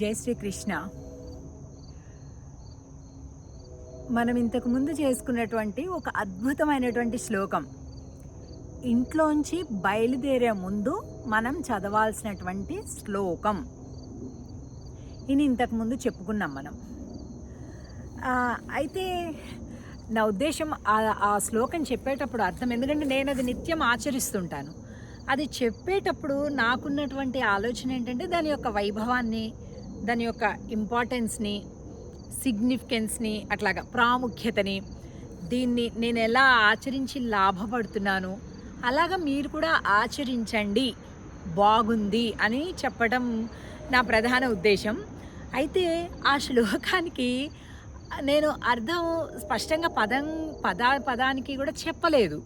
జై శ్రీకృష్ణ. మనం ఇంతకు ముందు చేసుకున్నటువంటి ఒక అద్భుతమైనటువంటి శ్లోకం. ఇంట్లోంచి బయలుదేరే ముందు మనం చదవాల్సినటువంటి శ్లోకం. ఇది ఇంతకు ముందు చెప్పుకున్నాం మనం. అయితే నా ఉద్దేశం ఆ- ఆ శ్లోకం చెప్పేటప్పుడు అర్థం ఎందుకంటే నేను అది నిత్యం ఆచరిస్తుంటాను. అది చెప్పేటప్పుడు నాకున్నటువంటి ఆలోచన ఏంటంటే దాని యొక్క వైభవాన్ని దాని యొక్క ఇంపార్టెన్స్ని సిగ్నిఫికెన్స్ని అట్లాగా ప్రాముఖ్యతని దీన్ని నేను ఎలా ఆచరించి లాభపడుతున్నాను అలాగా మీరు కూడా ఆచరించండి బాగుంది అని చెప్పడం నా ప్రధాన ఉద్దేశం. అయితే ఆ శ్లోకానికి నేను అర్థం స్పష్టంగా పదం పద పదానికి కూడా చెప్పలేదు.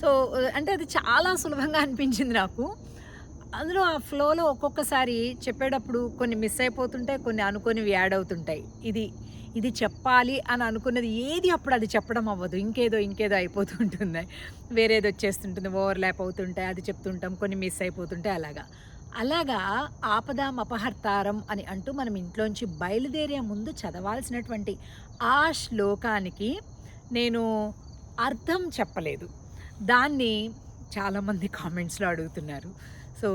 సో అంటే అది చాలా సులభంగా అనిపించింది నాకు. అందులో ఆ ఫ్లోలో ఒక్కొక్కసారి చెప్పేటప్పుడు కొన్ని మిస్ అయిపోతుంటాయి కొన్ని అనుకునేవి యాడ్ అవుతుంటాయి. ఇది ఇది చెప్పాలి అని అనుకున్నది ఏది అప్పుడు అది చెప్పడం అవ్వదు. ఇంకేదో ఇంకేదో అయిపోతూ ఉంటుంది వేరేది వచ్చేస్తుంటుంది ఓవర్లాప్ అవుతుంటాయి అది చెప్తుంటాం కొన్ని మిస్ అయిపోతుంటాయి అలాగా. అలాగా ఆపదాం అపహర్తారం అని అంటూ మనం ఇంట్లోంచి బయలుదేరే ముందు చదవాల్సినటువంటి ఆ శ్లోకానికి నేను అర్థం చెప్పలేదు. దాన్ని చాలామంది కామెంట్స్లో అడుగుతున్నారు. సో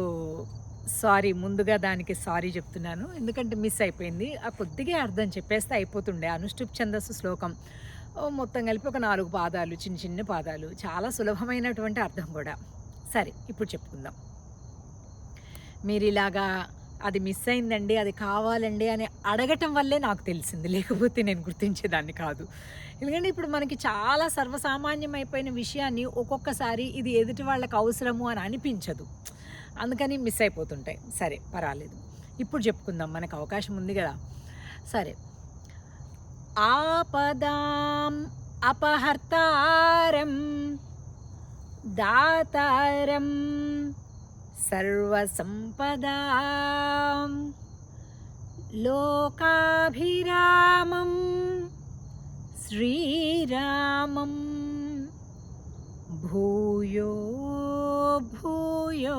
సారీ ముందుగా దానికి సారీ చెప్తున్నాను. ఎందుకంటే మిస్ అయిపోయింది. ఆ కొద్దిగా అర్థం చెప్పేస్తే అయిపోతుండే. అనుష్ఠుప్ ఛందస్సు శ్లోకం. మొత్తం కలిపి ఒక నాలుగు పాదాలు చిన్న చిన్న పాదాలు. చాలా సులభమైనటువంటి అర్థం కూడా. సరే ఇప్పుడు చెప్పుకుందాం. మీరు ఇలాగా అది మిస్ అయిందండి అది కావాలండి అని అడగటం వల్లే నాకు తెలిసింది. లేకపోతే నేను గుర్తించేదాన్ని కాదు. ఎందుకంటే ఇప్పుడు మనకి చాలా సర్వసామాన్యమైపోయిన విషయాన్ని ఒక్కొక్కసారి ఇది ఎదుటి వాళ్ళకి అవసరము అని అనిపించదు. అందుకని మిస్ అయిపోతుంటాయి. సరే పర్వాలేదు. ఇప్పుడు చెప్పుకుందాం. మనకు అవకాశం ఉంది కదా. సరే. ఆపదాం అపహర్తారం దాతారం సర్వసంపదాం లోకాభిరామం శ్రీరామం. భూయో భూయో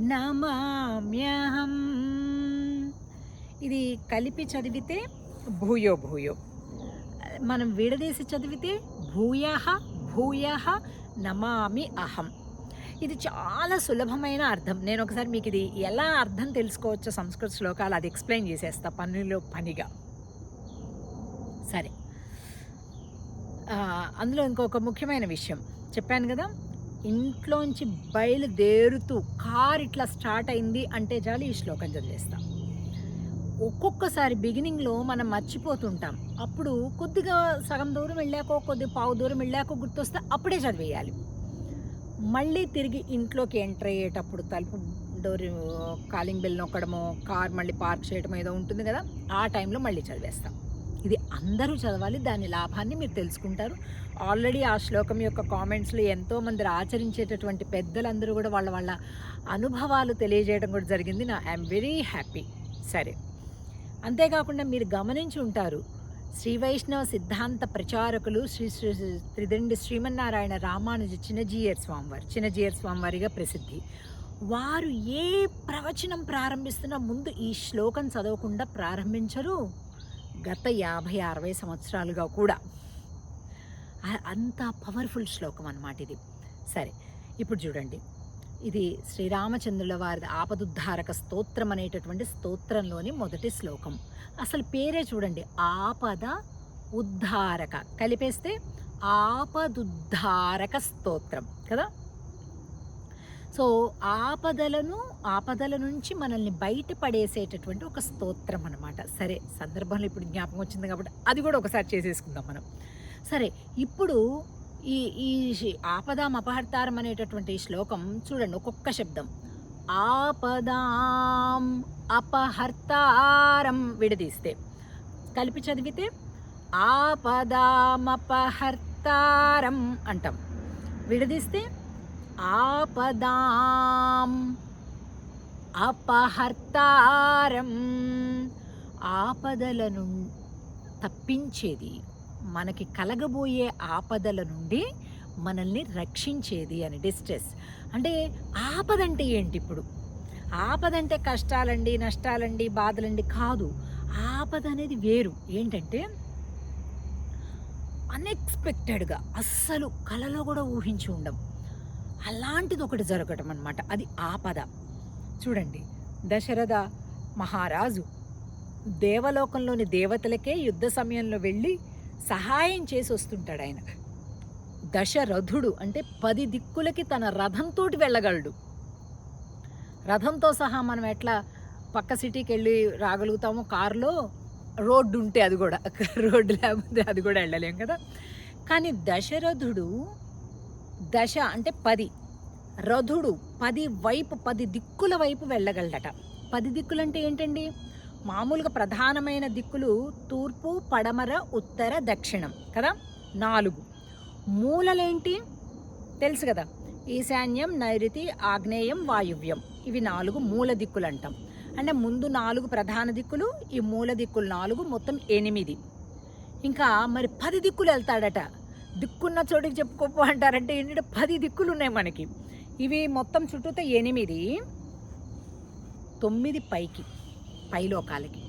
నమామ్యహం ఇది కలిపి చదివితే భూయో భూయో. మనం విడదీసి చదివితే భూయ భూయ నమామి అహం. ఇది చాలా సులభమైన అర్థం. నేను ఒకసారి మీకు ఇది ఎలా అర్థం తెలుసుకోవచ్చో సంస్కృత శ్లోకాలు అది ఎక్స్ప్లెయిన్ చేసేస్తా పనిలో పనిగా. సరే. అందులో ఇంకొక ముఖ్యమైన విషయం. చెప్పాను కదా ఇంట్లోంచి బయలుదేరుతూ కార్ ఇట్లా స్టార్ట్ అయింది అంటే చాలు ఈ శ్లోకం చదివేస్తాం. ఒక్కొక్కసారి బిగినింగ్లో మనం మర్చిపోతుంటాం. అప్పుడు కొద్దిగా సగం దూరం వెళ్ళాకో కొద్ది పావు దూరం వెళ్ళాకో గుర్తొస్తే అప్పుడే చదివేయాలి. మళ్ళీ తిరిగి ఇంట్లోకి ఎంటర్ అయ్యేటప్పుడు తలుపు డోర్ కాలింగ్ బెల్ నొక్కడమో కార్ మళ్ళీ పార్క్ చేయడమో ఏదో ఉంటుంది కదా ఆ టైంలో మళ్ళీ చదివేస్తాం. ఇది అందరూ చదవాలి దాని లాభాన్ని మీరు తెలుసుకుంటారు. ఆల్రెడీ ఆ శ్లోకం యొక్క కామెంట్స్లో ఎంతోమంది ఆచరించేటటువంటి పెద్దలందరూ కూడా వాళ్ళ వాళ్ళ అనుభవాలు తెలియజేయడం కూడా జరిగింది. నా ఐఎమ్ వెరీ హ్యాపీ. సరే. అంతేకాకుండా మీరు గమనించి ఉంటారు శ్రీ వైష్ణవ సిద్ధాంత ప్రచారకులు శ్రీ శ్రీ త్రిదండి శ్రీమన్నారాయణ రామానుజ చిన్నజీయర్ స్వామివారు చిన్నజీయర్ స్వామివారిగా ప్రసిద్ధి. వారు ఏ ప్రవచనం ప్రారంభిస్తున్నా ముందు ఈ శ్లోకం చదవకుండా ప్రారంభించరు. గత యాభై అరవై సంవత్సరాలుగా కూడా. అంత పవర్ఫుల్ శ్లోకం అన్నమాట ఇది. సరే ఇప్పుడు చూడండి. ఇది శ్రీరామచంద్రుల వారి ఆపదుద్ధారక స్తోత్రం అనేటటువంటి స్తోత్రంలోని మొదటి శ్లోకం. అసలు పేరే చూడండి. ఆపద ఉద్ధారక. కలిపేస్తే ఆపదుద్ధారక స్తోత్రం కదా? సో ఆపదలను ఆపదల నుంచి మనల్ని బయటపడేసేటటువంటి ఒక స్తోత్రం అనమాట సరే సందర్భంలో ఇప్పుడు జ్ఞాపకం వచ్చింది కాబట్టి అది కూడా ఒకసారి చేసేసుకుందాం మనం. సరే ఇప్పుడు ఈ ఈ ఆపదాం అపహర్తారం అనేటటువంటి శ్లోకం చూడండి ఒక్కొక్క శబ్దం. ఆపదాం అపహర్తారం విడదీస్తే. కలిపి చదివితే ఆపదామపహర్తారం అంటాం. విడదీస్తే ఆపదాం. అపహర్తారం. ఆపదలను తప్పించేది మనకి కలగబోయే ఆపదల నుండి మనల్ని రక్షించేది అని డిస్ట్రెస్. అంటే ఆపద అంటే ఏంటి ఇప్పుడు? ఆపద అంటే కష్టాలండి నష్టాలండి బాధలండి కాదు. ఆపద అనేది వేరు. ఏంటంటే అన్ఎక్స్పెక్టెడ్గా అస్సలు కలలో కూడా ఊహించి ఉండం. అలాంటిది ఒకటి జరగటం అనమాట అది ఆపద చూడండి దశరథ మహారాజు దేవలోకంలోని దేవతలకే యుద్ధ సమయంలో వెళ్ళి సహాయం చేసి వస్తుంటాడు ఆయన. దశరథుడు అంటే పది దిక్కులకి తన రథంతో వెళ్ళగలడు. రథంతో సహా మనం ఎట్లా పక్క సిటీకి వెళ్ళి రాగలుగుతామో కారులో రోడ్డు ఉంటే అది కూడా. రోడ్డు లేకపోతే అది కూడా వెళ్ళలేం కదా. కానీ దశరథుడు దశ అంటే పది. రథుడు పది వైపు పది దిక్కుల వైపు వెళ్ళగలడట. పది దిక్కులు అంటే ఏంటండి? మామూలుగా ప్రధానమైన దిక్కులు తూర్పు పడమర ఉత్తర దక్షిణం కదా? నాలుగు. మూలలేంటి? తెలుసు కదా? ఈశాన్యం నైరుతి ఆగ్నేయం వాయువ్యం. ఇవి నాలుగు మూల దిక్కులు అంటాం అంటే ముందు నాలుగు ప్రధాన దిక్కులు ఈ మూల దిక్కులు నాలుగు మొత్తం ఎనిమిది. ఇంకా మరి పది దిక్కులు వెళ్తాడట. దిక్కున్న చోటికి చెప్పుకోపో అంటారంటే ఏంటంటే పది దిక్కులు ఉన్నాయి మనకి. ఇవి మొత్తం చుట్టూతో ఎనిమిది తొమ్మిది పైకి పై లోకాలకి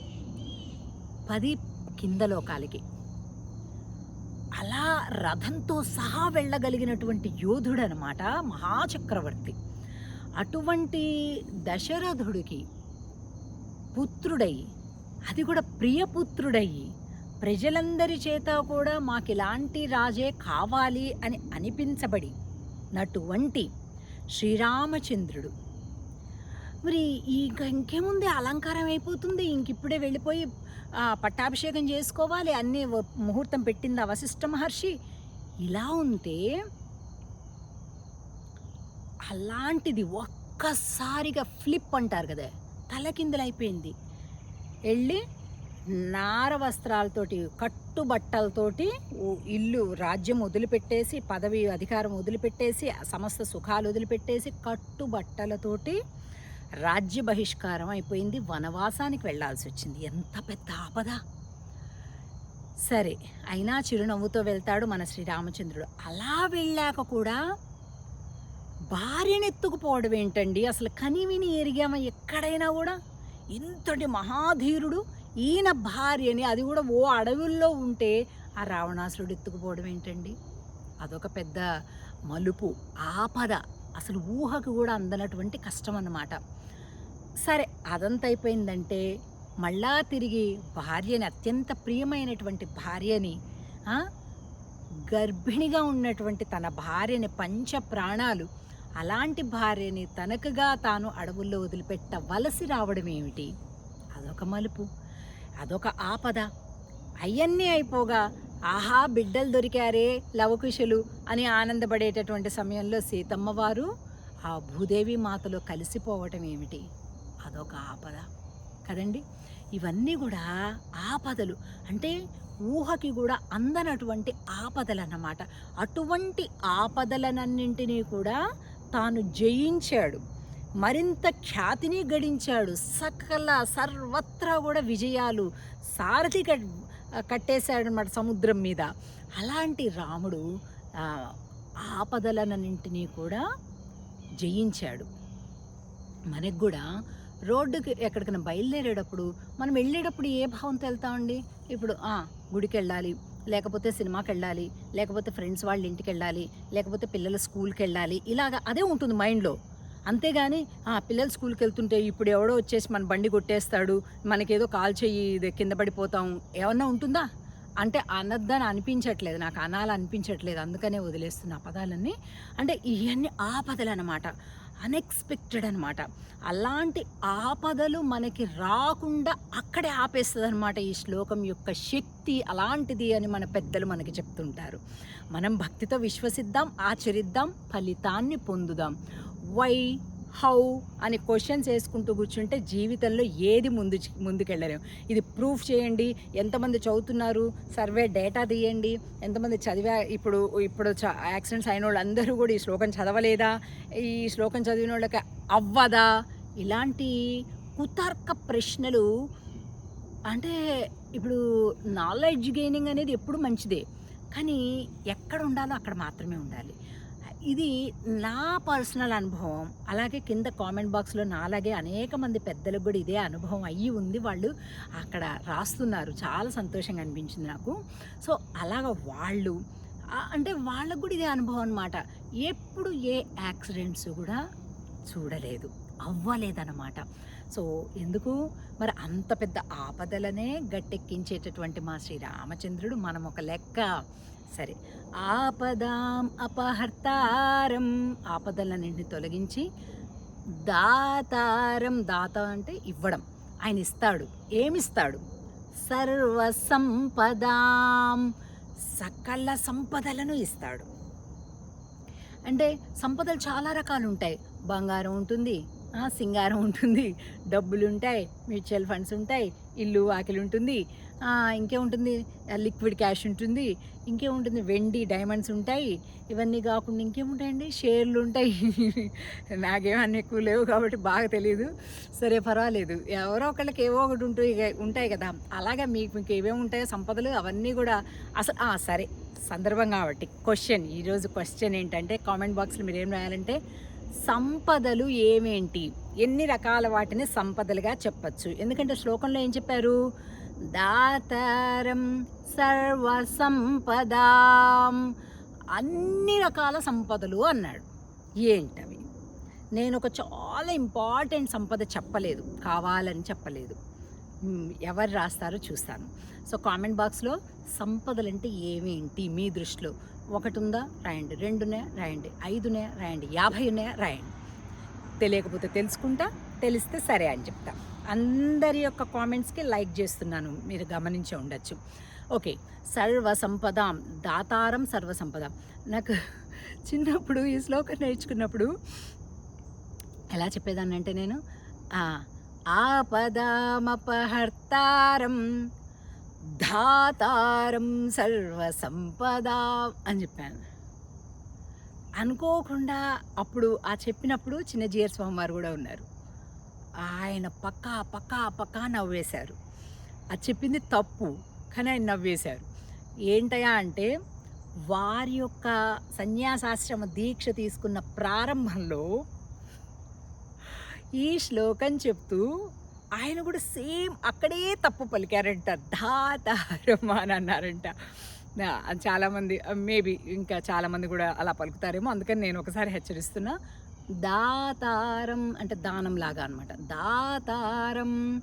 పది కింద లోకాలకి. అలా రథంతో సహా వెళ్ళగలిగినటువంటి యోధుడు అనమాట మహాచక్రవర్తి. అటువంటి దశరథుడికి పుత్రుడై అది కూడా ప్రియపుత్రుడయ్యి ప్రజలందరి చేత కూడా మాకు ఇలాంటి రాజే కావాలి అని అనిపించబడి నటువంటి శ్రీరామచంద్రుడు. మరి ఇంక ఇంకేముంది అలంకారం అయిపోతుంది. ఇంక ఇప్పుడే వెళ్ళిపోయి పట్టాభిషేకం చేసుకోవాలి అన్ని ముహూర్తం పెట్టింది ఆ వశిష్ఠ మహర్షి. ఇలా ఉంటే అలాంటిది ఒక్కసారిగా ఫ్లిప్ అంటారు కదా తలకిందులైపోయింది. వెళ్ళి నార వస్త్రాలతోటి కట్టుబట్టలతోటి ఇల్లు రాజ్యం వదిలిపెట్టేసి పదవి అధికారం వదిలిపెట్టేసి సమస్త సుఖాలు వదిలిపెట్టేసి కట్టుబట్టలతోటి రాజ్య బహిష్కారం అయిపోయింది. వనవాసానికి వెళ్ళాల్సి వచ్చింది. ఎంత పెద్ద ఆపద! సరే అయినా చిరునవ్వుతో వెళ్తాడు మన శ్రీరామచంద్రుడు. అలా వెళ్ళాక కూడా భార్యను ఎత్తుకుపోవడం ఏంటండి అసలు కనివిని ఎరిగామా ఎక్కడైనా కూడా? ఇంతటి మహాధీరుడు ఈయన భార్యని అది కూడా ఓ అడవుల్లో ఉంటే ఆ రావణాసురుడు ఎత్తుకుపోవడం ఏంటండి? అదొక పెద్ద మలుపు ఆపద. అసలు ఊహకు కూడా అందనటువంటి కష్టం అన్నమాట సరే అదంతా అయిపోయిందంటే మళ్ళా తిరిగి భార్యని అత్యంత ప్రియమైనటువంటి భార్యని గర్భిణిగా ఉన్నటువంటి తన భార్యని పంచ ప్రాణాలు అలాంటి భార్యని తనకుగా తాను అడవుల్లో వదిలిపెట్టవలసి రావడం ఏమిటి అదొక మలుపు. అదొక ఆపద. అయ్యన్నీ అయిపోగా ఆహా బిడ్డలు దొరికారే లవకుశులు అని ఆనందపడేటటువంటి సమయంలో సీతమ్మ వారు ఆ భూదేవి మాతలో కలిసిపోవటం ఏమిటి? అదొక ఆపద. కదండి? ఇవన్నీ కూడా ఆపదలు. అంటే ఊహకి కూడా అందనటువంటి ఆపదలు అన్నమాట అటువంటి ఆపదలనన్నింటినీ కూడా తాను జయించాడు. మరింత ఖ్యాతిని గడించాడు. సకల సర్వత్రా కూడా విజయాలు సారథి కట్ కట్టేశాడనమాట సముద్రం మీద. అలాంటి రాముడు ఆపదలన్నింటినీ కూడా జయించాడు. మనకు కూడా రోడ్డుకి ఎక్కడికైనా బయలుదేరేటప్పుడు మనం వెళ్ళేటప్పుడు ఏ భావంతో వెళ్తామండి? ఇప్పుడు గుడికి వెళ్ళాలి లేకపోతే సినిమాకి వెళ్ళాలి లేకపోతే ఫ్రెండ్స్ వాళ్ళ ఇంటికి వెళ్ళాలి లేకపోతే పిల్లల స్కూల్కి వెళ్ళాలి ఇలాగా అదే ఉంటుంది మైండ్లో. అంతేగాని ఆ పిల్లలు స్కూల్కి వెళ్తుంటే ఇప్పుడు ఎవడో వచ్చేసి మన బండి కొట్టేస్తాడు మనకేదో కాల్ చెయ్యి ఇది కింద పడిపోతాం ఏమన్నా ఉంటుందా? అంటే అనద్దని అనిపించట్లేదు నాకు అనాలనిపించట్లేదు అందుకనే వదిలేస్తున్న ఆ పదాలన్నీ. అంటే ఇవన్నీ ఆపదలు అనమాట అన్ఎక్స్పెక్టెడ్ అనమాట అలాంటి ఆపదలు మనకి రాకుండా అక్కడే ఆపేస్తుంది అనమాట ఈ శ్లోకం యొక్క శక్తి అలాంటిది అని మన పెద్దలు మనకి చెప్తుంటారు. మనం భక్తితో విశ్వసిద్దాం ఆచరిద్దాం ఫలితాన్ని పొందుదాం. వై హౌ అని క్వశ్చన్స్ వేసుకుంటూ కూర్చుంటే జీవితంలో ఏది ముందు ముందుకెళ్ళలేము ఇది ప్రూఫ్ చేయండి. ఎంతమంది చదువుతున్నారు? సర్వే డేటా తీయండి. ఎంతమంది చదివా ఇప్పుడు ఇప్పుడు చ- యాక్సిడెంట్స్ అయిన వాళ్ళు అందరూ కూడా ఈ శ్లోకం చదవలేదా? ఈ శ్లోకం చదివిన వాళ్ళకి అవ్వదా? ఇలాంటి కుతర్క ప్రశ్నలు అంటే ఇప్పుడు నాలెడ్జ్ గెయినింగ్ అనేది ఎప్పుడు మంచిదే. కానీ ఎక్కడ ఉండాలో అక్కడ మాత్రమే ఉండాలి. ఇది నా పర్సనల్ అనుభవం. అలాగే కింద కామెంట్ బాక్స్లో నాలాగే అనేక మంది పెద్దలకు కూడా ఇదే అనుభవం అయ్యి ఉంది. వాళ్ళు అక్కడ రాస్తున్నారు. చాలా సంతోషంగా అనిపించింది నాకు. సో అలాగ వాళ్ళు అంటే వాళ్ళకు కూడా ఇదే అనుభవం అనమాట ఎప్పుడు ఏ యాక్సిడెంట్స్ కూడా చూడలేదు. అవ్వలేదన్నమాట. సో ఎందుకు? మరి అంత పెద్ద ఆపదలనే గట్టెక్కించేటటువంటి మా శ్రీరామచంద్రుడు మనం ఒక లెక్క సరే. ఆపదాం అపహర్తారం. ఆపదలన్నింటిని తొలగించి దాతారం. దాత అంటే ఇవ్వడం. ఆయన ఇస్తాడు. ఏమిస్తాడు? సర్వసంపదాం. సకల సంపదలను ఇస్తాడు. అంటే సంపదలు చాలా రకాలు ఉంటాయి. బంగారం ఉంటుంది. సింగారం ఉంటుంది. డబ్బులు ఉంటాయి. మ్యూచువల్ ఫండ్స్ ఉంటాయి. ఇల్లు వాకిలు ఉంటుంది. ఇంకేముంటుంది లిక్విడ్ క్యాష్ ఉంటుంది. ఇంకేముంటుంది వెండి డైమండ్స్ ఉంటాయి. ఇవన్నీ కాకుండా ఇంకేముంటాయండి? షేర్లు ఉంటాయి. నాకేమన్నీ ఎక్కువ లేవు కాబట్టి బాగా తెలియదు సరే పర్వాలేదు. ఎవరో ఒకళ్ళకి ఏవో ఒకటి ఉంటాయి ఉంటాయి కదా. అలాగే మీకు మీకు ఏమేమి ఉంటాయో సంపదలు అవన్నీ కూడా అసలు సరే. సందర్భం కాబట్టి. క్వశ్చన్ ఈరోజు క్వశ్చన్ ఏంటంటే కామెంట్ బాక్స్లో మీరు ఏం రాయాలంటే సంపదలు ఏమేంటి? ఎన్ని రకాల వాటిని సంపదలుగా చెప్పచ్చు? ఎందుకంటే శ్లోకంలో ఏం చెప్పారు? దాతరం సర్వ సంపదాం అన్ని రకాల సంపదలు అన్నాడు. ఏంటవి? నేను ఒక చాలా ఇంపార్టెంట్ సంపద చెప్పలేదు. కావాలని చెప్పలేదు. ఎవరు రాస్తారో చూస్తాను. సో కామెంట్ బాక్స్లో సంపదలు అంటే ఏమేంటి మీ దృష్టిలో? ఒకటి ఉందా రాయండి. రెండునే? రాయండి. ఐదునే? రాయండి. యాభైనే? రాయండి. తెలియకపోతే తెలుసుకుంటా తెలిస్తే సరే అని చెప్తాను అందరి యొక్క కామెంట్స్కి లైక్ చేస్తున్నాను. మీరు గమనించే ఉండొచ్చు. ఓకే. సర్వసంపదాం. దాతారం సర్వసంపదాం. నాకు చిన్నప్పుడు ఈ శ్లోకం నేర్చుకున్నప్పుడు ఎలా చెప్పేదాన్ని అంటే నేను ఆ, ఆపదామపహర్తారం ధాతారం సర్వసంపదా అని చెప్పాను. అనుకోకుండా అప్పుడు ఆ చెప్పినప్పుడు చిన్న జీఆర్ స్వామి వారు కూడా ఉన్నారు. ఆయన పక్కా పక్కా పక్కా నవ్వేశారు. అది చెప్పింది తప్పు కానీ ఆయన నవ్వేశారు. ఏంటయా అంటే వారి యొక్క సన్యాసాశ్రమ దీక్ష తీసుకున్న ప్రారంభంలో ఈ శ్లోకం చెప్తూ ఆయన కూడా సేమ్ అక్కడే తప్పు పలికారంట. ధాతారం అని అన్నారంట. చాలామంది మేబీ ఇంకా చాలామంది కూడా అలా పలుకుతారేమో అందుకని నేను ఒకసారి హెచ్చరిస్తున్నా. దాతారం అంటే దానం లాగా అనమాట దాతారం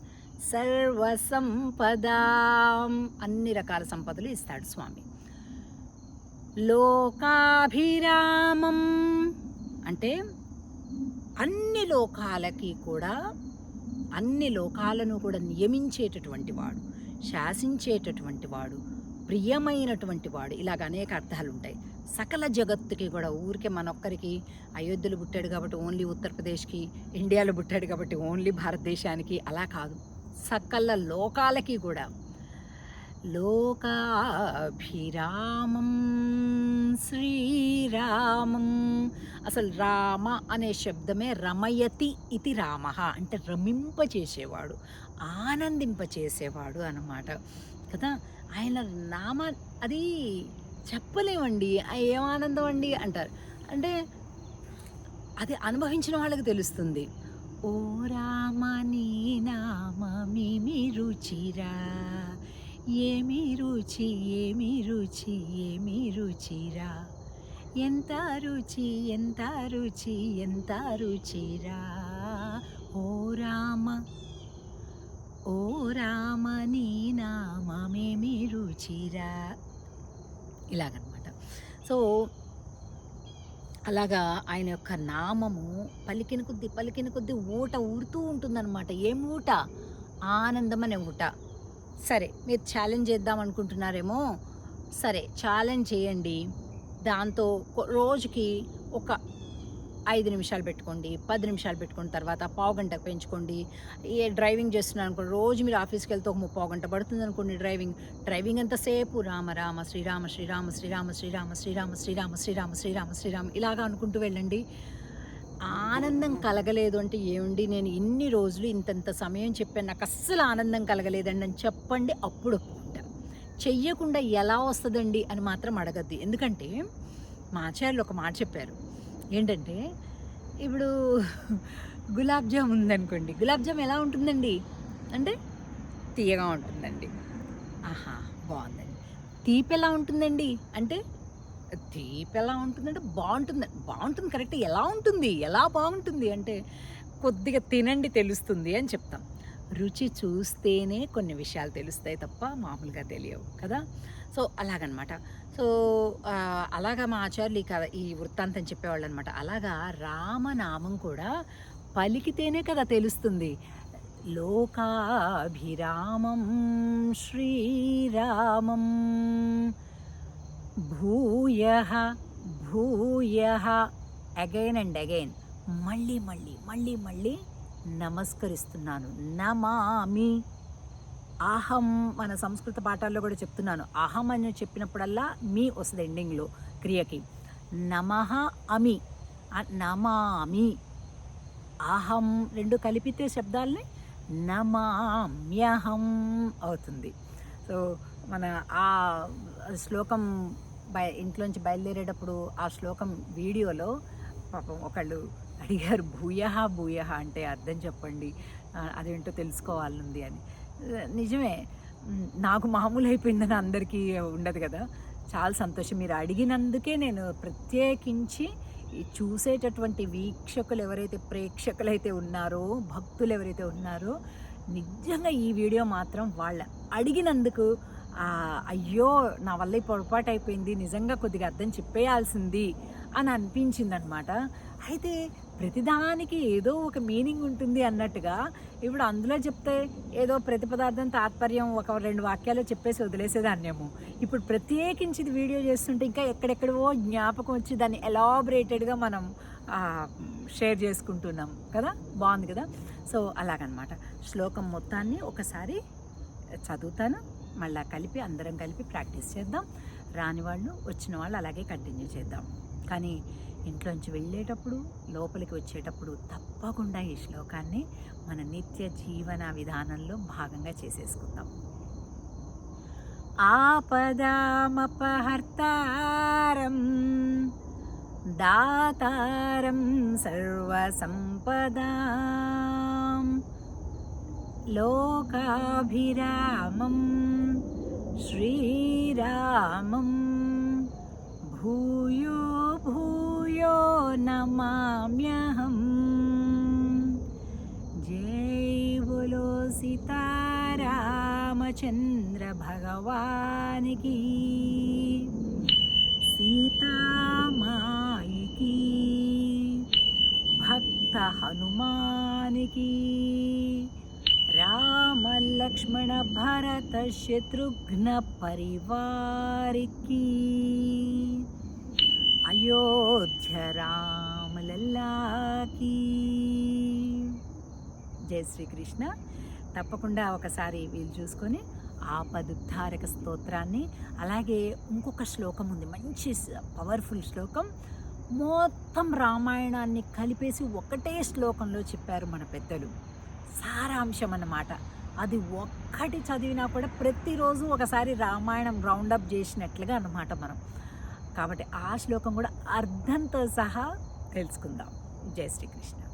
సర్వ సంపదాం అన్ని రకాల సంపదలు ఇస్తాడు స్వామి. లోకాభిరామం అంటే అన్ని లోకాలకి కూడా అన్ని లోకాలను కూడా నియమించేటటువంటి వాడు శాసించేటటువంటి వాడు ప్రియమైనటువంటి వాడు ఇలాగ అనేక అర్థాలు ఉంటాయి సకల జగత్తుకి కూడా ఊరికే మనొక్కరికి అయోధ్యలో పుట్టాడు కాబట్టి ఓన్లీ ఉత్తరప్రదేశ్కి ఇండియాలో పుట్టాడు కాబట్టి ఓన్లీ భారతదేశానికి అలా కాదు. సకల లోకాలకి కూడా. లోకాభిరామం శ్రీరామం. అసలు రామ అనే శబ్దమే రమయతి ఇది రామ. అంటే రమింపచేసేవాడు ఆనందింపచేసేవాడు అన్నమాట. కదా? ఆయన నామ అది చెప్పలేమండి. ఏం ఆనందం అండి? అంటారు. అంటే అది అనుభవించిన వాళ్ళకి తెలుస్తుంది. ఓ రామ నీ నామమిమి రుచిరా. ఏమి రుచి ఏమి రుచి ఏమి రుచిరా. ఎంత రుచి ఎంత రుచి ఎంత రుచిరా. ఓ రామ ఓ రామ నీ నామమేమి రుచిరా. ఇలాగనమాట. సో అలాగా ఆయన యొక్క నామము పలికిన కొద్ది పలికిన కొద్ది ఊట ఊరుతూ ఉంటుందన్నమాట ఏం ఊట? ఆనందం అనే ఊట. సరే మీరు ఛాలెంజ్ చేద్దాం అనుకుంటున్నారేమో? సరే ఛాలెంజ్ చేయండి. దాంతో రోజుకి ఒక ఐదు నిమిషాలు పెట్టుకోండి పది నిమిషాలు పెట్టుకున్న తర్వాత పావు గంట పెంచుకోండి. ఏ డ్రైవింగ్ చేస్తున్నాను అనుకోండి రోజు మీరు ఆఫీస్కి వెళ్తే ఒక ముప్పావు గంట పడుతుంది అనుకోండి డ్రైవింగ్. డ్రైవింగ్ ఎంతసేపు రామ రామ శ్రీరామ శ్రీరామ శ్రీరామ శ్రీరామ శ్రీరామ శ్రీరామ శ్రీరామ శ్రీరామ శ్రీరామ ఇలాగా అనుకుంటూ వెళ్ళండి. ఆనందం కలగలేదు అంటే ఏమండి? నేను ఇన్ని రోజులు ఇంతంత సమయం చెప్పాను నాకు అస్సలు ఆనందం కలగలేదండి అని చెప్పండి అప్పుడు ఒప్పుకుంటా. చెయ్యకుండా ఎలా వస్తుందండి అని మాత్రం అడగద్దు. ఎందుకంటే మా ఆచార్యులు ఒక మాట చెప్పారు ఏంటంటే ఇప్పుడు గులాబ్ జామ్ ఉందనుకోండి గులాబ్ జామ్ ఎలా ఉంటుందండి? అంటే తీయగా ఉంటుందండి. ఆహా బాగుందండి. తీపి ఎలా ఉంటుందండి? అంటే తీపి ఎలా ఉంటుందంటే బాగుంటుంది బాగుంటుంది కరెక్ట్. ఎలా ఉంటుంది ఎలా బాగుంటుంది అంటే కొద్దిగా తినండి తెలుస్తుంది అని చెప్తాం. రుచి చూస్తేనే కొన్ని విషయాలు తెలుస్తాయి తప్ప మామూలుగా తెలియవు కదా? సో అలాగనమాట. సో అలాగా మా ఆచార్యులు ఈ కథ ఈ వృత్తాంతం చెప్పేవాళ్ళు అనమాట అలాగా రామనామం కూడా పలికితేనే కదా తెలుస్తుంది. లోకాభిరామం శ్రీరామం భూయ భూయ అగైన్ అండ్ అగైన్. మళ్ళీ మళ్ళీ మళ్ళీ మళ్ళీ నమస్కరిస్తున్నాను. నమామి. అహం మన సంస్కృత పాఠాల్లో కూడా చెప్తున్నాను. అహం అని చెప్పినప్పుడల్లా మీ వస్తుంది ఎండింగ్లో క్రియకి. నమః అమి. నమామి. అహం రెండు కలిపితే శబ్దాల్ని నమామ్యహం అవుతుంది. సో మన ఆ శ్లోకం బయ ఇంట్లోంచి బయలుదేరేటప్పుడు ఆ శ్లోకం వీడియోలో పాపం ఒకళ్ళు అడిగారు భూయహ భూయహ అంటే అర్థం చెప్పండి అదేంటో తెలుసుకోవాలనుంది అని. నిజమే నాకు మామూలు అయిపోయిందని అందరికీ ఉండదు కదా. చాలా సంతోషం. మీరు అడిగినందుకే నేను ప్రత్యేకించి చూసేటటువంటి వీక్షకులు ఎవరైతే ప్రేక్షకులు అయితే ఉన్నారో భక్తులు ఎవరైతే ఉన్నారో నిజంగా ఈ వీడియో మాత్రం వాళ్ళ అడిగినందుకు అయ్యో నా వల్ల పొరపాటు అయిపోయింది నిజంగా కొద్దిగా అర్థం చెప్పేయాల్సింది అని అనిపించింది అనమాట అయితే ప్రతిదానికి ఏదో ఒక మీనింగ్ ఉంటుంది అన్నట్టుగా ఇప్పుడు అందులో చెప్తే ఏదో ప్రతి పదార్థం తాత్పర్యం ఒక రెండు వాక్యాలు చెప్పేసి వదిలేసేదాన్నేమో. ఇప్పుడు ప్రత్యేకించి ఇది వీడియో చేస్తుంటే ఇంకా ఎక్కడెక్కడో జ్ఞాపకం వచ్చి దాన్ని ఎలాబరేటెడ్గా మనం షేర్ చేసుకుంటున్నాం కదా? బాగుంది కదా? సో అలాగనమాట. శ్లోకం మొత్తాన్ని ఒకసారి చదువుతాను. మళ్ళీ కలిపి అందరం కలిపి ప్రాక్టీస్ చేద్దాం. రాని వాళ్ళు వచ్చిన వాళ్ళు అలాగే కంటిన్యూ చేద్దాం. కానీ ఇంట్లోంచి వెళ్ళేటప్పుడు లోపలికి వచ్చేటప్పుడు తప్పకుండా ఈ శ్లోకాన్ని మన నిత్య జీవన విధానంలో భాగంగా చేసేసుకుందాం. ఆపదామపహర్తారం దాతారం సర్వసంపదాం. లోకాభిరామం శ్రీరామం భూ नमाम्यहम्। जय बोलो सीतारामचन्द्र भगवान् की सीता माई की भक्त हनुमान की राम लक्ष्मण भरत शत्रुघ्न परिवार की अयोध्या राम। రామలల్లాకి జై శ్రీకృష్ణ. తప్పకుండా ఒకసారి వీళ్ళు చూసుకొని ఆపదుద్ధారక స్తోత్రాన్ని అలాగే ఇంకొక శ్లోకం ఉంది మంచి పవర్ఫుల్ శ్లోకం. మొత్తం రామాయణాన్ని కలిపేసి ఒకటే శ్లోకంలో చెప్పారు మన పెద్దలు. సారాంశం అన్నమాట. అది ఒక్కటి చదివినా కూడా ప్రతిరోజు ఒకసారి రామాయణం రౌండప్ చేసినట్లుగా అన్నమాట మనం. కాబట్టి ఆ శ్లోకం కూడా అర్థంతో సహా తెలుసుకుందాం. జై శ్రీకృష్ణ.